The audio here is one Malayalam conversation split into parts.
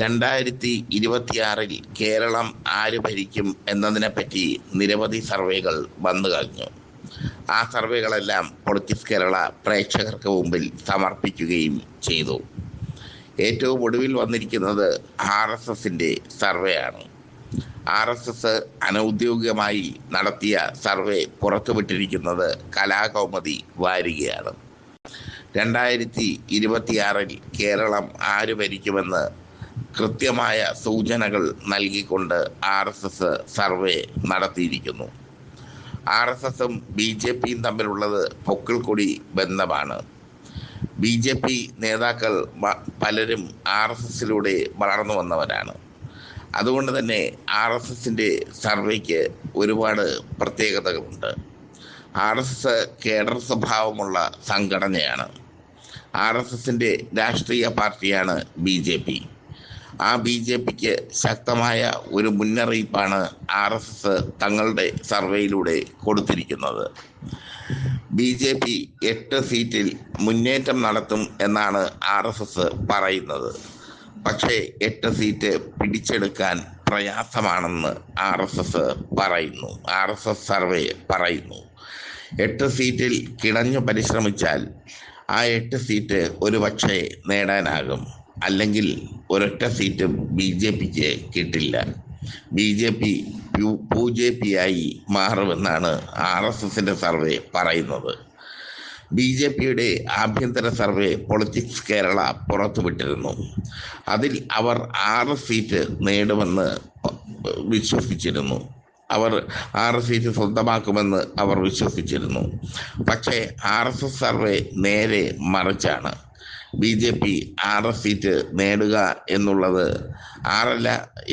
രണ്ടായിരത്തി ഇരുപത്തിയാറിൽ കേരളം ആര് ഭരിക്കും എന്നതിനെപ്പറ്റി നിരവധി സർവേകൾ വന്നു കഴിഞ്ഞു. ആ സർവേകളെല്ലാം പൊളിറ്റിക്സ് കേരള പ്രേക്ഷകർക്ക് മുമ്പിൽ സമർപ്പിക്കുകയും ചെയ്തു. ഏറ്റവും ഒടുവിൽ വന്നിരിക്കുന്നത് ആർ എസ് എസിന്റെ സർവേയാണ്. ആർ എസ് എസ് അനൗദ്യോഗികമായി നടത്തിയ സർവേ പുറത്തുവിട്ടിരിക്കുന്നത് കലാകൗമുദി വാരികയാണ്. രണ്ടായിരത്തി ഇരുപത്തിയാറിൽ കേരളം ആര് ഭരിക്കുമെന്ന് കൃത്യമായ സൂചനകൾ നൽകിക്കൊണ്ട് ആർ എസ് എസ് സർവേ നടത്തിയിരിക്കുന്നു. ആർ എസ് എസും ബി ജെ പിയും തമ്മിലുള്ളത് പൊക്കിൾക്കൊടി ബന്ധമാണ്. ബി ജെ പി നേതാക്കൾ പലരും ആർ എസ് എസിലൂടെ വളർന്നു വന്നവരാണ്. അതുകൊണ്ട് തന്നെ ആർ എസ് എസിന്റെ സർവേക്ക് ഒരുപാട് പ്രത്യേകതകളുണ്ട്. ആർ എസ് എസ് കേഡർ സ്വഭാവമുള്ള സംഘടനയാണ്. ആർ എസ് എസിന്റെ രാഷ്ട്രീയ പാർട്ടിയാണ് ബി ജെ പി. ആ ബി ജെ പിക്ക് ശക്തമായ ഒരു മുന്നറിയിപ്പാണ് ആർ എസ് എസ് തങ്ങളുടെ സർവേയിലൂടെ കൊടുത്തിരിക്കുന്നത്. ബി ജെ പി എട്ട് സീറ്റിൽ മുന്നേറ്റം നടത്തും എന്നാണ് ആർ എസ് എസ് പറയുന്നത്. പക്ഷേ എട്ട് സീറ്റ് പിടിച്ചെടുക്കാൻ പ്രയാസമാണെന്ന് ആർ എസ് എസ് പറയുന്നു. ആർ എസ് എസ് സർവേ പറയുന്നു. എട്ട് സീറ്റിൽ കിണഞ്ഞു പരിശ്രമിച്ചാൽ ആ എട്ട് സീറ്റ് ഒരു പക്ഷേ നേടാനാകും. അല്ലെങ്കിൽ ഒരൊറ്റ സീറ്റും ബി ജെ പിക്ക് കിട്ടില്ല. B J P U J P ആയി മാറുമെന്നാണ് ആർ എസ് എസിന്റെ സർവേ പറയുന്നത്. ബി ജെ പിയുടെ ആഭ്യന്തര സർവേ പൊളിറ്റിക്സ് കേരള പുറത്തുവിട്ടിരുന്നു. അതിൽ അവർ ആറ് സീറ്റ് നേടുമെന്ന് വിശ്വസിച്ചിരുന്നു. അവർ ആറ് സീറ്റ് സ്വന്തമാക്കുമെന്ന് അവർ വിശ്വസിച്ചിരുന്നു. പക്ഷേ ആർ എസ് എസ് സർവേ നേരെ മറിച്ചാണ്. ബി ജെ പി ആറ് സീറ്റ് നേടുക എന്നുള്ളത് ആറല്ല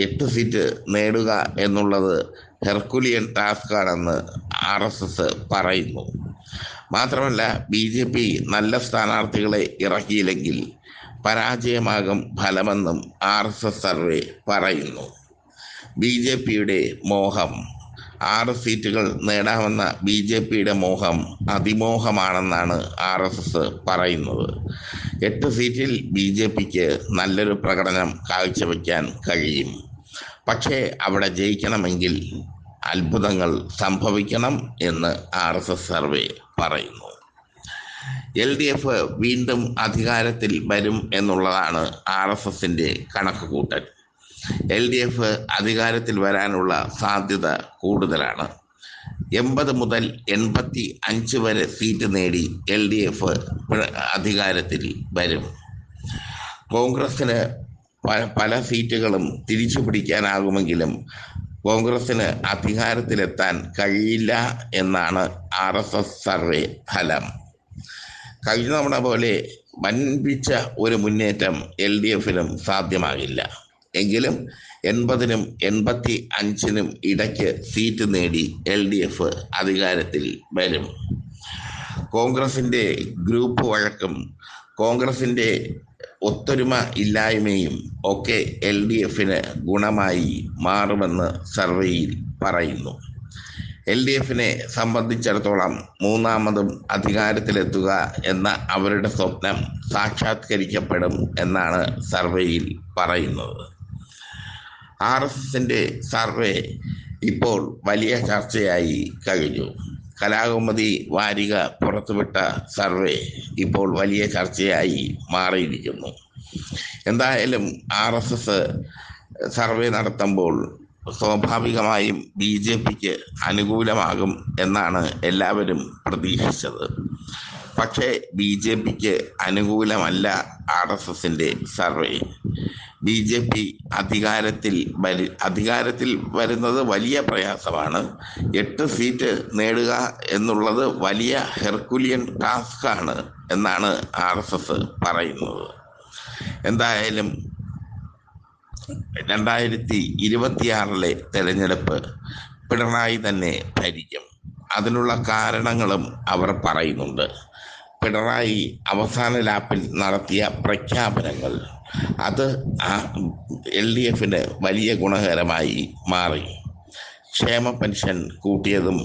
എട്ട് സീറ്റ് നേടുക എന്നുള്ളത് ഹെർക്കുലിയൻ ടാസ്ക് ആണെന്ന് ആർ എസ് എസ് പറയുന്നു. മാത്രമല്ല ബി ജെ പി നല്ല സ്ഥാനാർത്ഥികളെ ഇറക്കിയില്ലെങ്കിൽ പരാജയമാകും ഫലമെന്നും ആർ എസ് എസ് സർവേ പറയുന്നു. ബി ജെ പിയുടെ മോഹം ആറ് സീറ്റുകൾ നേടാമെന്ന ബി ജെ പിയുടെ മോഹം അതിമോഹമാണെന്നാണ് ആർ എസ് എസ് പറയുന്നത്. എട്ട് സീറ്റിൽ ബി ജെ പിക്ക് നല്ലൊരു പ്രകടനം കാഴ്ചവെക്കാൻ കഴിയും. പക്ഷേ അവിടെ ജയിക്കണമെങ്കിൽ അത്ഭുതങ്ങൾ സംഭവിക്കണം എന്ന് ആർ എസ് എസ് സർവേ പറയുന്നു. എൽ ഡി എഫ് വീണ്ടും അധികാരത്തിൽ വരും എന്നുള്ളതാണ് ആർ എസ് എസിന്റെ കണക്കുകൂട്ടൽ. എൽ ഡി എഫ് അധികാരത്തിൽ വരാനുള്ള സാധ്യത കൂടുതലാണ്. എൺപത് മുതൽ എൺപത്തി അഞ്ച് വരെ സീറ്റ് നേടി എൽ ഡി എഫ് അധികാരത്തിൽ വരും. കോൺഗ്രസ്സിന് പല സീറ്റുകളും തിരിച്ചു പിടിക്കാനാകുമെങ്കിലും കോൺഗ്രസ്സിന് അധികാരത്തിലെത്താൻ കഴിയില്ല എന്നാണ് ആർ എസ് എസ് സർവേ ഫലം. കഴിഞ്ഞ തവണ പോലെ വൻപിച്ച ഒരു മുന്നേറ്റം എൽ ഡി എഫിനും സാധ്യമാകില്ല. എങ്കിലും എൺപതിനും എൺപത്തി അഞ്ചിനും ഇടയ്ക്ക് സീറ്റ് നേടി എൽ ഡി എഫ് അധികാരത്തിൽ വരും. കോൺഗ്രസിന്റെ ഗ്രൂപ്പ് വഴക്കും കോൺഗ്രസിന്റെ ഒത്തൊരുമ ഇല്ലായ്മയും ഒക്കെ എൽ ഡി എഫിന് ഗുണമായി മാറുമെന്ന് സർവേയിൽ പറയുന്നു. എൽ ഡി എഫിനെ സംബന്ധിച്ചിടത്തോളം മൂന്നാമതും അധികാരത്തിലെത്തുക എന്ന അവരുടെ സ്വപ്നം സാക്ഷാത്കരിക്കപ്പെടും എന്നാണ് സർവേയിൽ പറയുന്നത്. ആർ എസ് എസിന്റെ സർവേ ഇപ്പോൾ വലിയ ചർച്ചയായി കഴിഞ്ഞു. കലാകുമതി വാരിക പുറത്തുവിട്ട സർവേ ഇപ്പോൾ വലിയ ചർച്ചയായി മാറിയിരിക്കുന്നു. എന്തായാലും ആർ എസ് എസ് സർവേ നടത്തുമ്പോൾ സ്വാഭാവികമായും ബി ജെ പിക്ക് അനുകൂലമാകും എന്നാണ് എല്ലാവരും പ്രതീക്ഷിച്ചത്. പക്ഷേ ബി ജെ പിക്ക് അനുകൂലമല്ല ആർ എസ് എസിന്റെ സർവേ. ബി ജെ പി അധികാരത്തിൽ വരി അധികാരത്തിൽ വരുന്നത് വലിയ പ്രയാസമാണ്. എട്ട് സീറ്റ് നേടുക എന്നുള്ളത് വലിയ ഹെർക്കുലിയൻ ടാസ്ക്കാണ് എന്നാണ് ആർ എസ് എസ് പറയുന്നത്. എന്തായാലും രണ്ടായിരത്തി ഇരുപത്തിയാറിലെ തെരഞ്ഞെടുപ്പ് പിണറായി തന്നെ ഭരിക്കും. അതിനുള്ള കാരണങ്ങളും അവർ പറയുന്നുണ്ട്. പിണറായി അവസാന ലാപ്പിൽ നടത്തിയ പ്രഖ്യാപനങ്ങൾ അത് ആ എൽ ഡി എഫിന് വലിയ ഗുണകരമായി മാറി. ക്ഷേമ പെൻഷൻ കൂട്ടിയതും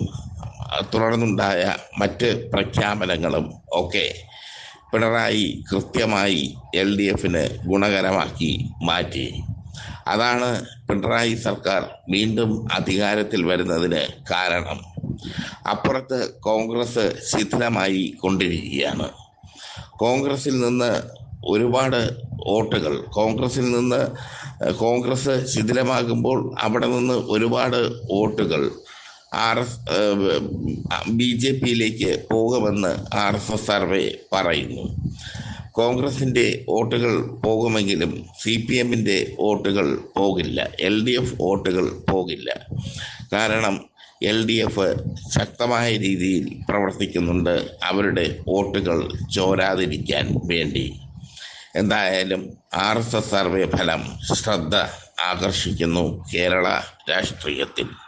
തുടർന്നുണ്ടായ മറ്റ് പ്രഖ്യാപനങ്ങളും ഒക്കെ പിണറായി കൃത്യമായി എൽ ഡി എഫിന് ഗുണകരമാക്കി മാറ്റി. അതാണ് പിണറായി സർക്കാർ വീണ്ടും അധികാരത്തിൽ വരുന്നതിന് കാരണം. അപ്പുറത്ത് കോൺഗ്രസ് ശിഥിലമായി കൊണ്ടിരിക്കുകയാണ്. കോൺഗ്രസിൽ നിന്ന് ഒരുപാട് വോട്ടുകൾ. കോൺഗ്രസിൽ നിന്ന് കോൺഗ്രസ് ശിഥിലമാകുമ്പോൾ അവിടെ നിന്ന് ഒരുപാട് വോട്ടുകൾ. ആർ എസ് ബി ജെ പിയിലേക്ക് പോകുമെന്ന് ആർ എസ് എസ് സർവേ പറയുന്നു. കോൺഗ്രസിന്റെ വോട്ടുകൾ പോകുമെങ്കിലും സി പി എമ്മിന്റെ വോട്ടുകൾ പോകില്ല. എൽ ഡി എഫ് വോട്ടുകൾ പോകില്ല. കാരണം എൽ ഡി എഫ് ശക്തമായ രീതിയിൽ പ്രവർത്തിക്കുന്നുണ്ട്. അവരുടെ വോട്ടുകൾ ചോരാതിരിക്കാൻ വേണ്ടി. എന്തായാലും ആർ എസ് എസ് സർവേ ഫലം ശ്രദ്ധ ആകർഷിക്കുന്നു കേരള രാഷ്ട്രീയത്തിൽ.